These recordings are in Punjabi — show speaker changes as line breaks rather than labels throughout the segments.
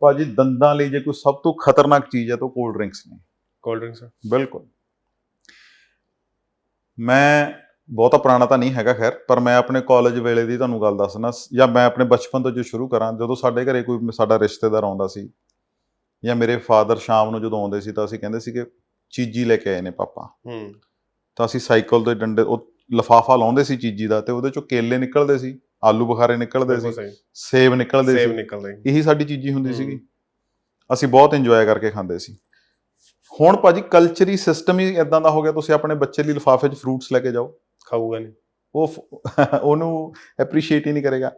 ਭਾਜੀ ਦੰਦਾਂ ਲਈ ਜੇ ਕੋਈ ਸਭ ਤੋਂ ਖਤਰਨਾਕ ਚੀਜ਼ ਹੈ ਤਾਂ ਕੋਲਡ ਡਰਿੰਕਸ ਨੇ।
ਕੋਲਡ ਡਰਿੰਕਸ
ਬਿਲਕੁਲ। ਮੈਂ ਬਹੁਤਾ ਪੁਰਾਣਾ ਤਾਂ ਨਹੀਂ ਹੈਗਾ ਖੈਰ ਪਰ ਮੈਂ ਆਪਣੇ ਕਾਲਜ ਵੇਲੇ ਦੀ ਤੁਹਾਨੂੰ ਗੱਲ ਦੱਸਣਾ ਜਾਂ ਮੈਂ ਆਪਣੇ ਬਚਪਨ ਤੋਂ ਜੋ ਸ਼ੁਰੂ ਕਰਾਂ ਜਦੋਂ ਸਾਡੇ ਘਰੇ ਕੋਈ ਸਾਡਾ ਰਿਸ਼ਤੇਦਾਰ ਆਉਂਦਾ ਸੀ ਜਾਂ ਮੇਰੇ ਫਾਦਰ ਸ਼ਾਮ ਨੂੰ ਜਦੋਂ ਆਉਂਦੇ ਸੀ ਤਾਂ ਅਸੀਂ ਕਹਿੰਦੇ ਸੀ ਕਿ ਚੀਜੀ ਲੈ ਕੇ ਆਏ ਨੇ ਪਾਪਾ।
ਹੂੰ।
ਤਾਂ ਅਸੀਂ ਸਾਈਕਲ ਦੇ ਡੰਡੇ ਉਹ ਲਫਾਫਾ ਲਾਉਂਦੇ ਸੀ ਚੀਜੀ ਦਾ ਤੇ ਉਹਦੇ ਚੋਂ ਕੇਲੇ ਨਿਕਲਦੇ ਸੀ। ਆਲੂ ਬੁਖਾਰੇ ਨਿਕਲਦੇ ਸੀ ਸੇਬ ਨਿਕਲਦੇ
ਸੇਬ
ਸੀ।
ਨਿਕਲਦੇ
ਇਹੀ ਸਾਡੀ ਚੀਜ਼ੀ ਹੁੰਦੀ। ਸੀਗੀ। ਅਸੀਂ ਬਹੁਤ ਇੰਜੋਏ ਕਰਕੇ ਖਾਂਦੇ ਸੀ। ਹੁਣ ਭਾਜੀ ਕਲਚਰੀ ਸਿਸਟਮ ਹੀ ਇਦਾਂ ਦਾ ਹੋ ਗਿਆ ਤੁਸੀਂ ਆਪਣੇ ਬੱਚੇ ਲਈ ਲਿਫਾਫੇ 'ਚ ਫਰੂਟਸ ਲੈ ਕੇ ਜਾਓ।
ਖਾਊਗਾ ਨਹੀਂ।
ਉਹ ਉਹਨੂੰ ਐਪਰੀਸ਼ੀਏਟ ਹੀ ਨਹੀਂ ਕਰੇਗਾ।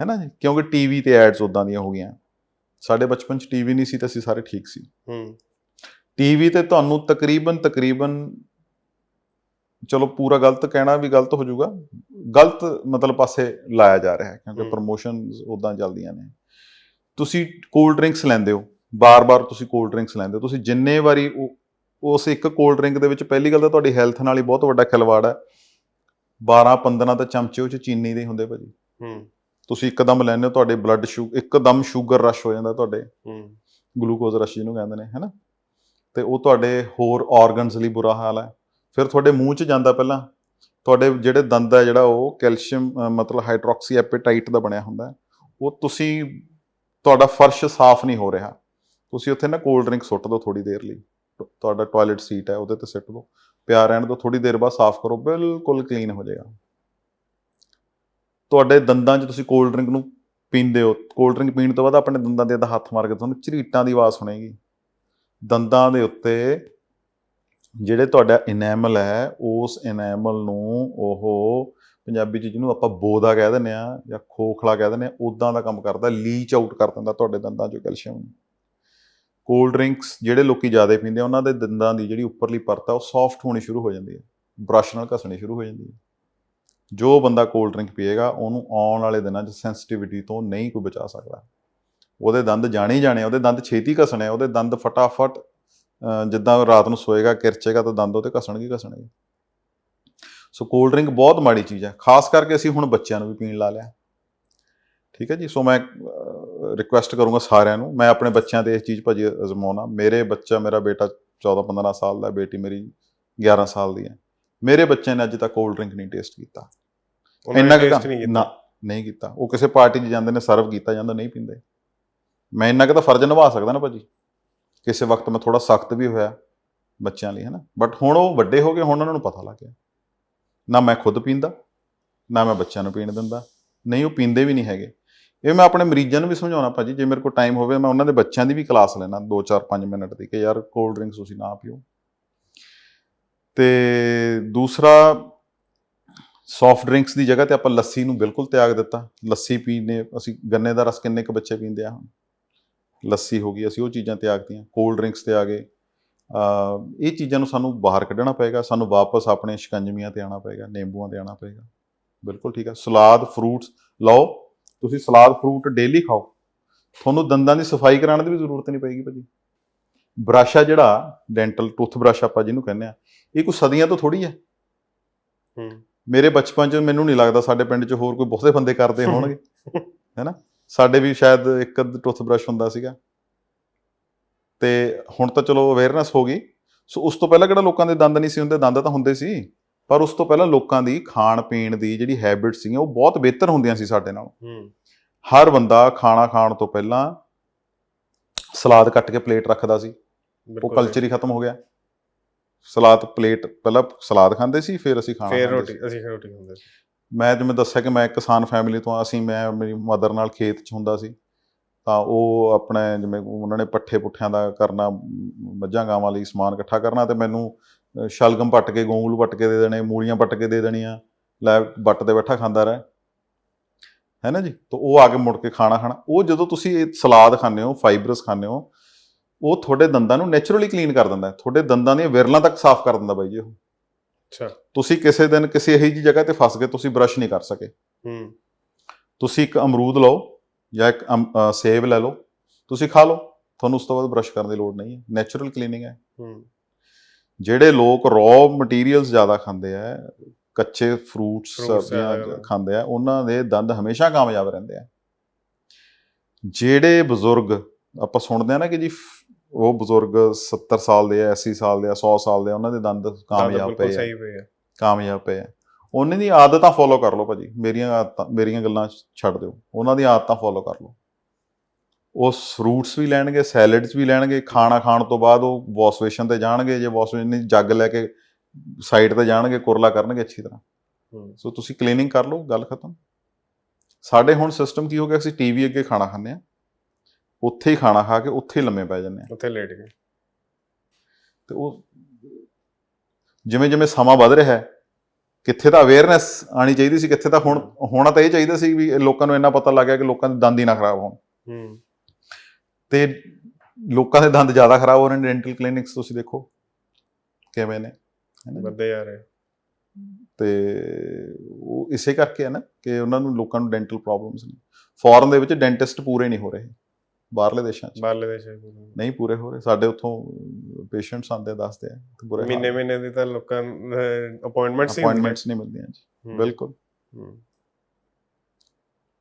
ਹੈ।
ਨਾ ਜੀ? ਕਿਉਂਕਿ ਟੀਵੀ ਤੇ ਐਡਸ ਉਦਾਂ ਦੀਆਂ ਹੋ ਗਈਆਂ। ਸਾਡੇ ਬਚਪਨ 'ਚ ਟੀਵੀ ਨਹੀਂ ਸੀ ਤਾਂ ਅਸੀਂ ਸਾਰੇ ਠੀਕ ਸੀ।
ਹੂੰ।
ਟੀਵੀ ਤੇ ਤੁਹਾਨੂੰ ਤਕਰੀਬਨ ਤਕਰੀਬਨ ਚਲੋ ਪੂਰਾ ਗਲਤ ਕਹਿਣਾ ਵੀ ਗਲਤ ਹੋ ਜਾਊਗਾ। ਗਲਤ ਮਤਲਬ ਪਾਸੇ ਲਾਇਆ ਜਾ ਰਿਹਾ ਹੈ ਕਿਉਂਕਿ। ਪ੍ਰੋਮੋਸ਼ਨਸ ਉਦਾਂ ਚੱਲਦੀਆਂ ਨੇ। ਤੁਸੀਂ ਕੋਲਡ ਡਰਿੰਕਸ ਲੈਂਦੇ ਹੋ। ਬਾਰ-ਬਾਰ ਤੁਸੀਂ ਕੋਲਡ ਡਰਿੰਕਸ ਲੈਂਦੇ ਹੋ। ਤੁਸੀਂ ਜਿੰਨੇ ਵਾਰੀ ਉਹ- ਉਸ ਇੱਕ ਕੋਲਡ ਡਰਿੰਕ ਦੇ ਵਿੱਚ ਪਹਿਲੀ ਗੱਲ ਤਾਂ ਤੁਹਾਡੀ ਹੈਲਥ ਨਾਲ ਹੀ ਬਹੁਤ ਵੱਡਾ ਖਿਲਵਾੜ ਹੈ। 12 15 ਤਾਂ ਚਮਚੇ ਉਹ ਚ ਚੀਨੀ ਦੇ ਹੁੰਦੇ ਭਾਜੀ।
ਹੂੰ।
ਤੁਸੀਂ ਇੱਕਦਮ ਲੈਂਦੇ ਹੋ ਤੁਹਾਡੇ ਬਲੱਡ ਸ਼ੂ ਇੱਕਦਮ ਸ਼ੂਗਰ ਰਸ਼ ਹੋ ਜਾਂਦਾ ਤੁਹਾਡੇ।
ਹੂੰ।
ਗਲੂਕੋਜ਼ ਰਸ਼ ਜਿਹਨੂੰ ਕਹਿੰਦੇ ਨੇ ਹੈਨਾ? ਤੇ ਉਹ ਤੁਹਾਡੇ ਹੋਰ ਆਰਗਨਸ ਲਈ ਬੁਰਾ ਹਾਲ ਹੈ। ਫਿਰ ਤੁਹਾਡੇ ਮੂੰਹ 'ਚ ਜਾਂਦਾ ਪਹਿਲਾਂ। ਤੁਹਾਡੇ ਜਿਹੜੇ ਦੰਦ ਹੈ ਜਿਹੜਾ ਉਹ ਕੈਲਸ਼ੀਅਮ ਮਤਲਬ ਹਾਈਡਰੋਕਸੀ ਐਪੇਟਾਈਟ ਦਾ ਬਣਿਆ ਹੁੰਦਾ ਉਹ ਤੁਸੀਂ ਤੁਹਾਡਾ ਫਰਸ਼ ਸਾਫ਼ ਨਹੀਂ ਹੋ ਰਿਹਾ। ਤੁਸੀਂ ਉੱਥੇ ਨਾ ਕੋਲਡ ਡਰਿੰਕ ਸੁੱਟ ਦਿਓ ਥੋੜੀ ਦੇਰ ਲਈ। ਟ- ਤੁਹਾਡਾ ਟਾਇਲਟ ਸੀਟ ਹੈ, ਉਹਦੇ ਤੇ ਸਿੱਟ ਦਿਓ। ਪਿਆ ਰਹਿਣ ਦਿਓ ਥੋੜੀ ਦੇਰ ਬਾਅਦ ਸਾਫ਼ ਕਰੋ, ਬਿਲਕੁਲ ਕਲੀਨ ਹੋ ਜਾਏਗਾ। ਤੁਹਾਡੇ ਦੰਦਾਂ 'ਚ ਤੁਸੀਂ ਕੋਲਡ ਡਰਿੰਕ ਨੂੰ ਪੀਂਦੇ ਹੋ। ਕੋਲਡ ਡਰਿੰਕ ਪੀਣ ਤੋਂ ਬਾਅਦ ਆਪਣੇ ਦੰਦਾਂ ਦੇ ਅੱਧਾ ਹੱਥ ਮਾਰ ਕੇ ਤੁਹਾਨੂੰ ਝਰੀਟਾਂ ਦੀ ਆਵਾਜ਼ ਸੁਣੇਗੀ। ਦੰਦਾਂ ਦੇ ਉੱਤੇ ਜਿਹੜੇ ਤੁਹਾਡਾ ਇਨੈਮਲ ਹੈ, ਉਸ ਇਨੈਮਲ ਨੂੰ ਉਹ ਪੰਜਾਬੀ ਚ ਜਿਹਨੂੰ ਆਪਾਂ ਬੋਦਾ ਕਹਿ ਦਿੰਦੇ ਆ ਜਾਂ ਖੋਖਲਾ ਕਹਿ ਦਿੰਦੇ ਆ ਉਦਾਂ ਦਾ ਕੰਮ ਕਰਦਾ ਲੀਚ ਆਊਟ ਕਰ ਦਿੰਦਾ ਤੁਹਾਡੇ ਦੰਦਾਂ ਚੋਂ ਕੈਲਸ਼ੀਅਮ ਨੂੰ। ਕੋਲਡ ਡਰਿੰਕਸ ਜਿਹੜੇ ਲੋਕੀ ਜ਼ਿਆਦਾ ਪੀਂਦੇ ਆ, ਉਹਨਾਂ ਦੇ ਦੰਦਾਂ ਦੀ ਜਿਹੜੀ ਉੱਪਰਲੀ ਪਰਤ ਆ, ਉਹ ਸੌਫਟ ਹੋਣੀ ਸ਼ੁਰੂ ਹੋ ਜਾਂਦੀ ਹੈ ਬ੍ਰਸ਼ ਨਾਲ ਘਸਣੀ ਸ਼ੁਰੂ ਹੋ ਜਾਂਦੀ ਹੈ ਜੋ ਬੰਦਾ ਕੋਲਡ ਡਰਿੰਕ ਪੀਏਗਾ, ਉਹਨੂੰ ਆਉਣ ਵਾਲੇ ਦਿਨਾਂ 'ਚ ਸੈਂਸਿਟਿਵਿਟੀ ਤੋਂ ਨਹੀਂ ਕੋਈ ਬਚਾ ਸਕਦਾ। ਉਹਦੇ ਦੰਦ ਜਾਣੇ ਹੀ ਜਾਣੇ ਉਹਦੇ ਦੰਦ ਛੇਤੀ ਘਸਣੇ ਉਹਦੇ ਦੰਦ ਫਟਾਫਟ ਜਿੱਦਾਂ ਰਾਤ ਨੂੰ ਸੋਏਗਾ ਕਿਰਚੇਗਾ ਤਾਂ ਦੰਦ ਉਹਦੇ ਘਸਣਗੇ ਘਸਣਗੇ। ਸੋ ਕੋਲਡ ਡਰਿੰਕ ਬਹੁਤ ਮਾੜੀ ਚੀਜ਼ ਹੈ। ਖਾਸ ਕਰਕੇ ਅਸੀਂ ਹੁਣ ਬੱਚਿਆਂ ਨੂੰ ਵੀ ਪੀਣ ਲਾ ਲਿਆ। ਠੀਕ ਹੈ ਜੀ? ਸੋ ਮੈਂ ਰਿਕੁਐਸਟ ਕਰੂੰਗਾ ਸਾਰਿਆਂ ਨੂੰ ਮੈਂ ਆਪਣੇ ਬੱਚਿਆਂ ਤੇ ਇਹ ਚੀਜ਼ ਭਾਜੀ ਅਜ਼ਮਾਉਣਾ। ਮੇਰੇ ਬੱਚਾ ਮੇਰਾ ਬੇਟਾ 14 15 ਸਾਲ ਦਾ ਬੇਟੀ ਮੇਰੀ 11 ਸਾਲ ਦੀ ਹੈ। ਮੇਰੇ ਬੱਚੇ ਨੇ ਅੱਜ ਤੱਕ ਕੋਲਡ ਡਰਿੰਕ ਨਹੀਂ ਟੇਸਟ ਕੀਤਾ। ਇੰਨਾ ਕੁ ਨਾ ਨਹੀਂ ਕੀਤਾ। ਉਹ ਕਿਸੇ ਪਾਰਟੀ 'ਚ ਜਾਂਦੇ ਨੇ ਸਰਵ ਕੀਤਾ ਜਾਂਦਾ ਨਹੀਂ ਪੀਂਦੇ। ਮੈਂ ਇੰਨਾ ਕੁ ਤਾਂ ਫਰਜ਼ ਨਿਭਾ ਸਕਦਾ ਨਾ ਭਾਜੀ। ਕਿਸੇ ਵਕਤ ਮੈਂ ਥੋੜਾ ਸਖਤ ਵੀ ਹੋਇਆ ਬੱਚਿਆਂ ਲਈ, ਹੈਨਾ। ਬਟ ਹੁਣ ਉਹ ਵੱਡੇ ਹੋ ਗਏ, ਹੁਣ ਉਹਨਾਂ ਨੂੰ ਪਤਾ ਲੱਗ ਗਿਆ। ਨਾ ਮੈਂ ਖੁਦ ਪੀਂਦਾ, ਨਾ ਮੈਂ ਬੱਚਿਆਂ ਨੂੰ ਪੀਣ ਦਿੰਦਾ। ਨਹੀਂ, ਉਹ ਪੀਂਦੇ ਵੀ ਨਹੀਂ ਹੈਗੇ। ਇਹ ਮੈਂ ਆਪਣੇ ਮਰੀਜ਼ਾਂ ਨੂੰ ਵੀ ਸਮਝਾਉਣਾ ਭਾਜੀ, ਜੇ ਮੇਰੇ ਕੋਲ ਟਾਈਮ ਹੋਵੇ, ਮੈਂ ਉਹਨਾਂ ਦੇ ਬੱਚਿਆਂ ਦੀ ਵੀ ਕਲਾਸ ਲੈਣਾ 2 4 5 ਮਿੰਟ ਦੀ ਕਿ ਯਾਰ ਕੋਲਡ ਡਰਿੰਕਸ ਤੁਸੀਂ ਨਾ ਪੀਓ। ਤੇ ਦੂਸਰਾ ਸੌਫਟ ਡਰਿੰਕਸ ਦੀ ਜਗ੍ਹਾ ਤੇ ਆਪਾਂ ਲੱਸੀ ਨੂੰ ਬਿਲਕੁਲ ਤਿਆਗ ਦਿੱਤਾ। ਲੱਸੀ ਪੀਣੇ ਅਸੀਂ ਗੰਨੇ ਦਾ ਰਸ ਕਿੰਨੇ ਕੁ ਬੱਚੇ ਪੀਂਦੇ ਆ ਹੁਣ। ਲੱਸੀ ਹੋ ਗਈ ਅਸੀਂ ਉਹ ਚੀਜ਼ਾਂ ਤਿਆਗਤੀਆਂ ਕੋਲਡ ਡਰਿੰਕਸ ਤੇ ਆ ਗਏ। ਇਹ ਚੀਜ਼ਾਂ ਨੂੰ ਸਾਨੂੰ ਬਾਹਰ ਕੱਢਣਾ ਪਏਗਾ ਸਾਨੂੰ ਵਾਪਸ ਆਪਣੇ ਸ਼ਿਕੰਜਵੀਆਂ ਤੇ ਆਉਣਾ ਪਏਗਾ ਨਿੰਬੂਆਂ ਤੇ ਆਉਣਾ ਪਏਗਾ। ਬਿਲਕੁਲ ਠੀਕ ਹੈ ਸਲਾਦ ਫਰੂਟਸ ਲਓ ਤੁਸੀਂ ਸਲਾਦ ਫਰੂਟ ਡੇਲੀ ਖਾਓ। ਤੁਹਾਨੂੰ ਦੰਦਾਂ ਦੀ ਸਫ਼ਾਈ ਕਰਾਉਣ ਦੀ ਵੀ ਜ਼ਰੂਰਤ ਨਹੀਂ ਪਏਗੀ ਭਾਜੀ। ਬ੍ਰਸ਼ ਆ ਜਿਹੜਾ ਡੈਂਟਲ ਟੂਥ ਬ੍ਰਸ਼ ਆਪਾਂ ਜਿਹਨੂੰ ਕਹਿੰਦੇ ਆ ਇਹ ਕੋਈ ਸਦੀਆਂ ਤੋਂ ਥੋੜੀ ਹੈ
ਹੂੰ।
ਮੇਰੇ ਬਚਪਨ 'ਚ ਮੈਨੂੰ ਨਹੀਂ ਲੱਗਦਾ ਸਾਡੇ ਪਿੰਡ 'ਚ ਹੋਰ ਕੋਈ ਬਹੁਤੇ ਬੰਦੇ ਕਰਦੇ ਹੋਣਗੇ ਹੈਨਾ? ਸਾਡੇ ਵੀ ਸ਼ਾਇਦ ਇੱਕ ਅੱਧ ਟੁੱਥ ਬ੍ਰਸ਼ ਹੁੰਦਾ ਸੀਗਾ। ਤੇ ਹੁਣ ਤਾਂ ਚਲੋ ਅਵੇਅਰਨੈਸ ਹੋ ਗਈ। ਸੋ ਉਸ ਤੋਂ ਪਹਿਲਾਂ ਕਿਹੜਾ ਲੋਕਾਂ ਦੇ ਦੰਦ ਨਹੀਂ ਸੀ ਹੁੰਦੇ? ਦੰਦ ਤਾਂ ਹੁੰਦੇ ਸੀ। ਪਰ ਉਸ ਤੋਂ ਪਹਿਲਾਂ ਲੋਕਾਂ ਦੀ ਖਾਣ ਪੀਣ ਦੀ ਜਿਹੜੀ ਹੈਬਿਟ ਸੀਗੀਆਂ ਉਹ ਬਹੁਤ ਬਿਹਤਰ ਹੁੰਦੀਆਂ ਸੀ ਸਾਡੇ ਨਾਲੋਂ। ਹਰ ਬੰਦਾ ਖਾਣਾ ਖਾਣ ਤੋਂ ਪਹਿਲਾਂ ਸਲਾਦ ਕੱਟ ਕੇ ਪਲੇਟ ਰੱਖਦਾ ਸੀ। ਉਹ ਕਲਚਰ ਹੀ ਖਤਮ ਹੋ ਗਿਆ। ਸਲਾਦ ਪਲੇਟ ਪਹਿਲਾਂ ਸਲਾਦ ਖਾਂਦੇ ਸੀ ਫਿਰ ਅਸੀਂ ਖਾਣਾ
ਫੇਰ
ਸੀ।
ਰੋਟੀ ਅਸੀਂ ਰੋਟੀ ਖਾਂਦੇ ਸੀ।
ਮੈਂ ਜਿਵੇਂ ਦੱਸਿਆ ਕਿ ਮੈਂ ਇੱਕ ਕਿਸਾਨ ਫੈਮਿਲੀ ਤੋਂ ਆ, ਅਸੀਂ ਮੈਂ ਮੇਰੀ ਮਦਰ ਨਾਲ ਖੇਤ 'ਚ ਹੁੰਦਾ ਸੀ। ਤਾਂ ਉਹ ਆਪਣੇ ਜਿਵੇਂ ਉਹਨਾਂ ਨੇ ਪੱਠੇ ਪੁੱਠਿਆਂ ਦਾ ਕਰਨਾ ਮੱਝਾਂ ਗਾਵਾਂ ਲਈ ਸਮਾਨ ਇਕੱਠਾ ਕਰਨਾ ਤੇ ਮੈਨੂੰ ਸ਼ਲਗਮ ਪੱਟ ਕੇ ਗੋਂਗਲੂ ਪੱਟ ਕੇ ਦੇ ਦੇਣੇ ਮੂਲੀਆਂ ਪੱਟ ਕੇ ਦੇ ਦੇਣੀਆਂ ਲੈ ਬੱਟ ਤੇ ਬੈਠਾ ਖਾਂਦਾ ਰਹਿ। ਹੈ ਨਾ ਜੀ? ਤਾਂ ਉਹ ਆ ਕੇ ਮੁੜ ਕੇ ਖਾਣਾ ਖਾਣਾ। ਉਹ ਜਦੋਂ ਤੁਸੀਂ ਇਹ ਸਲਾਦ ਖਾਂਦੇ ਹੋ ਫਾਈਬਰਸ ਖਾਂਦੇ ਹੋ ਉਹ ਤੁਹਾਡੇ ਦੰਦਾਂ ਨੂੰ ਨੇਚਰਲੀ ਕਲੀਨ ਕਰ ਦਿੰਦਾ ਤੁਹਾਡੇ ਦੰਦਾਂ ਦੀਆਂ ਵਿਰਲਾਂ ਤੱਕ ਸਾਫ਼ ਕਰ ਦਿੰਦਾ ਬਾਈ ਜੀ ਉਹ।
ਅੱਛਾ।
ਤੁਸੀਂ ਕਿਸੇ ਦਿਨ ਕਿਸੇ ਇਹੋ ਜਿਹੀ ਜਗ੍ਹਾ ਤੇ ਫਸ ਗਏ ਤੁਸੀਂ ਬਰਸ਼ ਨਹੀਂ ਕਰ ਸਕੇ।
ਹੂੰ।
ਤੁਸੀਂ ਇੱਕ ਅਮਰੂਦ ਲਓ ਜਾਂ ਇੱਕ ਸੇਬ ਲੈ ਲਓ ਤੁਸੀਂ ਖਾ ਲਓ। ਤੁਹਾਨੂੰ ਉਸ ਤੋਂ ਬਾਅਦ ਬਰਸ਼ ਕਰਨ ਦੀ ਲੋੜ ਨਹੀਂ ਹੈ। ਨੇਚਰਲ ਕਲੀਨਿੰਗ ਹੈ।
ਹੂੰ।
ਜਿਹੜੇ ਲੋਕ ਰॉ ਮਟੀਰੀਅਲਸ ਜ਼ਿਆਦਾ ਖਾਂਦੇ ਆ ਕੱਚੇ ਫਰੂਟਸ ਸਬਜ਼ੀਆਂ। ਖਾਂਦੇ ਆ ਉਹਨਾਂ ਦੇ ਦੰਦ ਹਮੇਸ਼ਾ ਕਾਮਯਾਬ ਰਹਿੰਦੇ ਆ। ਜਿਹੜੇ ਬਜ਼ੁਰਗ ਆਪਾਂ ਸੁਣਦੇ ਆ ਨਾ ਕਿ ਜੀ ਉਹ ਬਜ਼ੁਰਗ 70 ਸਾਲ ਦੇ ਆ 80 ਸਾਲ ਦੇ ਆ 100 ਸਾਲ ਦੇ ਆ ਉਹਨਾਂ ਦੇ ਦੰਦ ਕਾਮਯਾਬ ਪਏ
ਸਹੀ ਪਏ ਆ।
ਕਾਮਯਾਬ ਪਏ ਆ। ਉਹਨਾਂ ਦੀ ਆਦਤਾਂ ਫੋਲੋ ਕਰ ਲਓ ਭਾਜੀ। ਮੇਰੀਆਂ ਆਦਤਾਂ ਮੇਰੀਆਂ ਗੱਲਾਂ ਛੱਡ ਦਿਓ। ਉਹਨਾਂ ਦੀਆਂ ਆਦਤਾਂ ਫੋਲੋ ਕਰ ਲਓ। ਉਹ ਫਰੂਟਸ ਵੀ ਲੈਣਗੇ ਸੈਲਡਸ ਵੀ ਲੈਣਗੇ ਖਾਣਾ ਖਾਣ ਤੋਂ ਬਾਅਦ ਉਹ ਵਾਸ਼ਵੇਸ਼ਨ ਤੇ ਜਾਣਗੇ ਜੇ ਵਾਸ਼ਵੇਸ਼ਨ ਦੀ ਜੱਗ ਲੈ ਕੇ ਸਾਈਡ ਤੇ ਜਾਣਗੇ ਕੁਰਲਾ ਕਰਨਗੇ ਅੱਛੀ ਤਰ੍ਹਾਂ। ਸੋ ਤੁਸੀਂ ਕਲੀਨਿੰਗ ਕਰ ਲਓ ਗੱਲ ਖਤਮ। ਸਾਡੇ ਹੁਣ ਸਿਸਟਮ ਕੀ ਹੋ ਗਿਆ ਅਸੀਂ ਟੀਵੀ ਅੱਗੇ ਖਾਣਾ ਖਾਂਦੇ ਆ। ਉੱਥੇ ਹੀ ਖਾਣਾ ਖਾ ਕੇ ਉੱਥੇ ਹੀ ਲੰਮੇ ਪੈ ਜਾਂਦੇ ਆ।
ਉੱਥੇ ਲੇਟ ਗਏ।
ਤੇ ਉਹ ਜਿਵੇਂ ਜਿਵੇਂ ਸਮਾਂ ਵੱਧ ਰਿਹਾ ਹੈ ਕਿੱਥੇ ਤਾਂ ਅਵੇਅਰਨੈਸ ਆਣੀ ਚਾਹੀਦੀ ਸੀ ਕਿੱਥੇ ਤਾਂ ਹੁਣ ਹੋਣਾ ਤਾਂ ਇਹ ਚਾਹੀਦਾ ਸੀ ਵੀ ਲੋਕਾਂ ਨੂੰ ਇੰਨਾ ਪਤਾ ਲੱਗ ਗਿਆ ਕਿ ਲੋਕਾਂ ਦੇ ਦੰਦ ਹੀ ਨਾ ਖਰਾਬ ਹੋਣ।
ਹੂੰ।
ਤੇ ਲੋਕਾਂ ਦੇ ਦੰਦ ਜ਼ਿਆਦਾ ਖਰਾਬ ਹੋ ਰਹੇ ਨੇ ਡੈਂਟਲ ਕਲੀਨਿਕਸ ਤੁਸੀਂ ਦੇਖੋ ਕਿਵੇਂ ਨੇ?
ਵੱਧਦੇ ਜਾ ਰਹੇ।
ਤੇ ਉਹ ਇਸੇ ਕਰਕੇ ਹੈ ਨਾ ਕਿ ਉਹਨਾਂ ਨੂੰ ਲੋਕਾਂ ਨੂੰ ਡੈਂਟਲ ਪ੍ਰੋਬਲਮਸ ਨੇ। ਫੋਰਨ ਦੇ ਵਿੱਚ ਡੈਂਟਿਸਟ ਪੂਰੇ ਨਹੀਂ ਹੋ ਰਹੇ। ਬਾਹਰਲੇ ਦੇਸ਼ਾਂ 'ਚ।
ਬਾਹਰਲੇ ਦੇਸ਼ਾਂ ਚ।
ਨਹੀਂ ਪੂਰੇ ਹੋ ਰਹੇ। ਸਾਡੇ ਉੱਥੋਂ ਪੇਸ਼ੈਂਟਸ ਆਉਂਦੇ ਦੱਸਦੇ ਆ ਕਿ ਬੁਰੇ
ਮਹੀਨੇ ਮਹੀਨੇ ਦੀ ਤਾਂ ਲੋਕਾਂ ਅਪਾਇੰਟਮੈਂਟਸ ਹੀ।
ਅਪਾਇੰਟਮੈਂਟਸ ਨਹੀਂ ਮਿਲਦੀਆਂ ਜੀ। ਬਿਲਕੁਲ।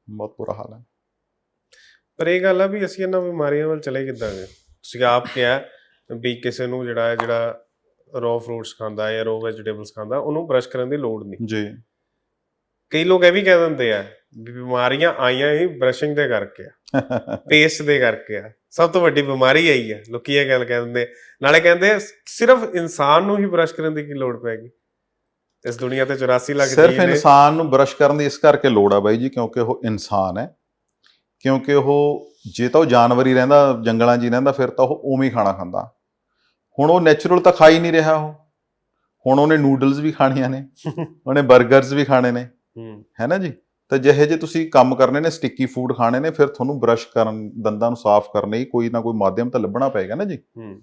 ਬਹੁਤ ਬੁਰਾ ਹਾਲ ਹੈ।
ਪਰ ਇਹ ਗੱਲ ਆ ਵੀ ਅਸੀਂ ਇਹਨਾਂ ਬਿਮਾਰੀਆਂ ਵੱਲ ਚਲੇ ਕਿੱਦਾਂ ਗਏ? ਤੁਸੀਂ ਆਪ ਕਿਹਾ ਵੀ ਕਿਸੇ ਨੂੰ ਜਿਹੜਾ ਹੈ ਜਿਹੜਾ ਰੋ ਫਰੂਟਸ ਖਾਂਦਾ ਹੈ ਜਾਂ ਰੋ ਵੈਜੀਟੇਬਲਸ ਖਾਂਦਾ ਉਹਨੂੰ ਬ੍ਰਸ਼ ਕਰਨ ਦੀ ਲੋੜ ਨਹੀਂ।
ਜੀ।
ਕਈ ਲੋਕ ਇਹ ਵੀ ਕਹਿ ਦਿੰਦੇ ਆ ਬਿਮਾਰੀਆਂ ਆਈਆਂ ਹੀ ਬ੍ਰਸ਼ਿੰਗ ਦੇ ਕਰਕੇ ਆ ਪੇਸਟ ਦੇ ਕਰਕੇ ਆ। ਸਭ ਤੋਂ ਵੱਡੀ ਬਿਮਾਰੀ ਆਈ ਹੈ ਲੋਕੀ ਇਹ ਗੱਲ ਕਹਿ ਦਿੰਦੇ ਨਾਲੇ ਕਹਿੰਦੇ ਸਿਰਫ ਇਨਸਾਨ ਨੂੰ ਹੀ ਬ੍ਰਸ਼ ਕਰਨ ਦੀ ਕੀ ਲੋੜ ਪੈਗੀ ਇਸ ਦੁਨੀਆ ਤੇ 84 ਲੱਖ
ਸਿਰਫ
ਜੀਵ ਨੇ
ਇਨਸਾਨ ਨੂੰ ਬਰਸ਼ ਕਰਨ ਦੀ ਇਸ ਕਰਕੇ ਲੋੜ ਆ ਬਾਈ ਜੀ ਕਿਉਂਕਿ ਉਹ ਇਨਸਾਨ ਹੈ। ਕਿਉਂਕਿ ਉਹ ਜੇ ਤਾਂ ਉਹ ਜਾਨਵਰ ਹੀ ਰਹਿੰਦਾ ਜੰਗਲਾਂ 'ਚ ਹੀ ਰਹਿੰਦਾ ਫਿਰ ਤਾਂ ਉਹ ਉਵੇਂ ਹੀ ਖਾਣਾ ਖਾਂਦਾ। ਹੁਣ ਉਹ ਨੈਚੁਰਲ ਤਾਂ ਖਾ ਹੀ ਨਹੀਂ ਰਿਹਾ ਉਹ। ਹੁਣ ਉਹਨੇ ਨੂਡਲਸ ਵੀ ਖਾਣੀਆਂ ਨੇ ਉਹਨੇ 버ਗਰਸ ਵੀ ਖਾਣੇ ਨੇ।
ਹੂੰ।
ਹੈ ਨਾ ਜੀ? ਤਾਂ ਜਿਹੇ ਜੇ ਤੁਸੀਂ ਕੰਮ ਕਰਨੇ ਨੇ ਸਟਿੱਕੀ ਫੂਡ ਖਾਣੇ ਨੇ ਫਿਰ ਤੁਹਾਨੂੰ ਬਰਸ਼ ਕਰਨ ਦੰਦਾਂ ਨੂੰ ਸਾਫ਼ ਕਰਨ ਲਈ ਕੋਈ ਨਾ ਕੋਈ ਮਾਧਿਅਮ ਤਾਂ ਲੱਭਣਾ ਪਏਗਾ ਨਾ ਜੀ।
ਹੂੰ।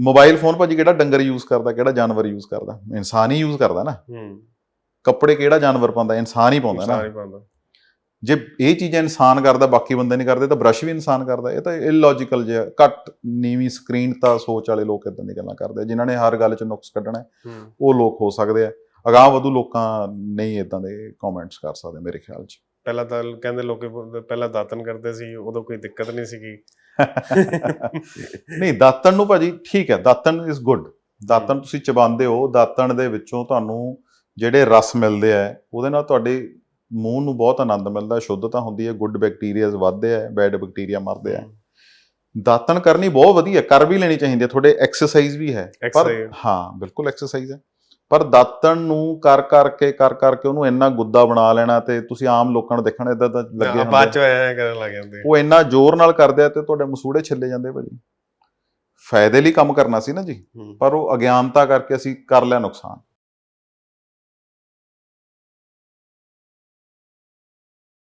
ਮੋਬਾਈਲ ਫੋਨ ਭਾਜੀ ਕਿਹੜਾ ਡੰਗਰ ਯੂਜ਼ ਕਰਦਾ ਕਿਹੜਾ ਜਾਨਵਰ ਯੂਜ਼ ਕਰਦਾ? ਇਨਸਾਨ ਹੀ ਯੂਜ਼ ਕਰਦਾ ਨਾ।
ਹੂੰ।
ਕੱਪੜੇ ਕਿਹੜਾ ਜਾਨਵਰ ਪਾਉਂਦਾ? ਇਨਸਾਨ ਹੀ ਪਾਉਂਦਾ ਨਾ।
ਪਾਉਂਦਾ।
ਜੇ ਇਹ ਚੀਜ਼ਾਂ ਇਨਸਾਨ ਕਰਦਾ ਬਾਕੀ ਬੰਦੇ ਨਹੀਂ ਕਰਦੇ ਤਾਂ ਬ੍ਰਸ਼ ਵੀ ਇਨਸਾਨ ਕਰਦਾ। ਇਹ ਤਾਂ ਇਲੌਜੀਕਲ ਜਿਹਾ ਘੱਟ ਨੀਵੀਂ ਸਕਰੀਨ ਤਾਂ ਸੋਚ ਵਾਲੇ ਲੋਕ ਇਦਾਂ ਦੀ ਗੱਲਾਂ ਕਰਦੇ ਜਿਨ੍ਹਾਂ ਨੇ ਹਰ ਗੱਲ 'ਚ ਨੁਕਸ ਕੱਢਣਾ ਉਹ ਲੋਕ ਹੋ ਸਕਦੇ ਆ। ਅਗਾਂਹ ਵਧੂ ਲੋਕਾਂ ਨਹੀਂ ਇਦਾਂ ਦੇ ਕਮੈਂਟਸ ਕਰ ਸਕਦੇ ਮੇਰੇ ਖਿਆਲ 'ਚ।
ਪਹਿਲਾਂ ਤਾਂ ਕਹਿੰਦੇ ਲੋਕੀ ਪਹਿਲਾਂ ਦਾਤਨ ਕਰਦੇ ਸੀ ਉਦੋਂ ਕੋਈ ਦਿੱਕਤ ਨਹੀਂ ਸੀਗੀ।
ਨਹੀਂ ਦਾਤਣ ਨੂੰ ਭਾਜੀ ਠੀਕ ਹੈ ਦਾਤਣ ਇਜ਼ ਗੁੱਡ ਦਾਤਣ ਤੁਸੀਂ ਚਬਾਉਂਦੇ ਹੋ ਦਾਤਣ ਦੇ ਵਿੱਚੋਂ ਤੁਹਾਨੂੰ ਜਿਹੜੇ ਰਸ ਮਿਲਦੇ ਆ ਉਹਦੇ ਨਾਲ ਤੁਹਾਡੇ ਮੂੰਹ ਨੂੰ ਬਹੁਤ ਆਨੰਦ ਮਿਲਦਾ ਸ਼ੁੱਧਤਾ ਹੁੰਦੀ ਹੈ ਗੁੱਡ ਬੈਕਟੀਰੀਆਜ਼ ਵੱਧਦੇ ਆ ਬੈਡ ਬੈਕਟੀਰੀਆ ਮਰਦੇ ਆ। ਦਾਤਣ ਕਰਨੀ ਬਹੁਤ ਵਧੀਆ ਕਰ ਵੀ ਲੈਣੀ ਚਾਹੀਦੀ ਹੈ ਤੁਹਾਡੇ ਐਕਸਰਸਾਈਜ਼ ਵੀ ਹੈ। ਪਰ। ਹਾਂ ਬਿਲਕੁਲ ਐਕਸਰਸਾਈਜ਼ ਹੈ। ਪਰ ਦਾਤਣ ਨੂੰ ਕਰ ਕਰਕੇ ਕਰ ਕਰਕੇ ਉਹਨੂੰ ਇੰਨਾ ਗੁੱਦਾ ਬਣਾ ਲੈਣਾ ਤੇ ਤੁਸੀਂ ਆਮ ਲੋਕਾਂ ਨੂੰ ਦੇਖਣਾ ਇਦਾਂ ਤਾਂ ਲੱਗੇ
ਹਾਂ, ਬਾਅਦ
ਹੁੰਦੇ
ਚ ਐਂ ਕਰਨ ਲੱਗ ਜਾਂਦੇ।
ਉਹ ਇੰਨਾ ਜ਼ੋਰ ਨਾਲ ਕਰਦੇ ਆ ਤੇ ਤੁਹਾਡੇ ਮਸੂੜੇ ਛਿੱਲੇ ਜਾਂਦੇ ਭਾਜੀ। ਫਾਇਦੇ ਲਈ ਕੰਮ ਕਰਨਾ ਸੀ ਨਾ ਜੀ। ਪਰ ਉਹ ਅਗਿਆਨਤਾ ਕਰਕੇ ਅਸੀਂ ਕਰ ਲਿਆ ਨੁਕਸਾਨ।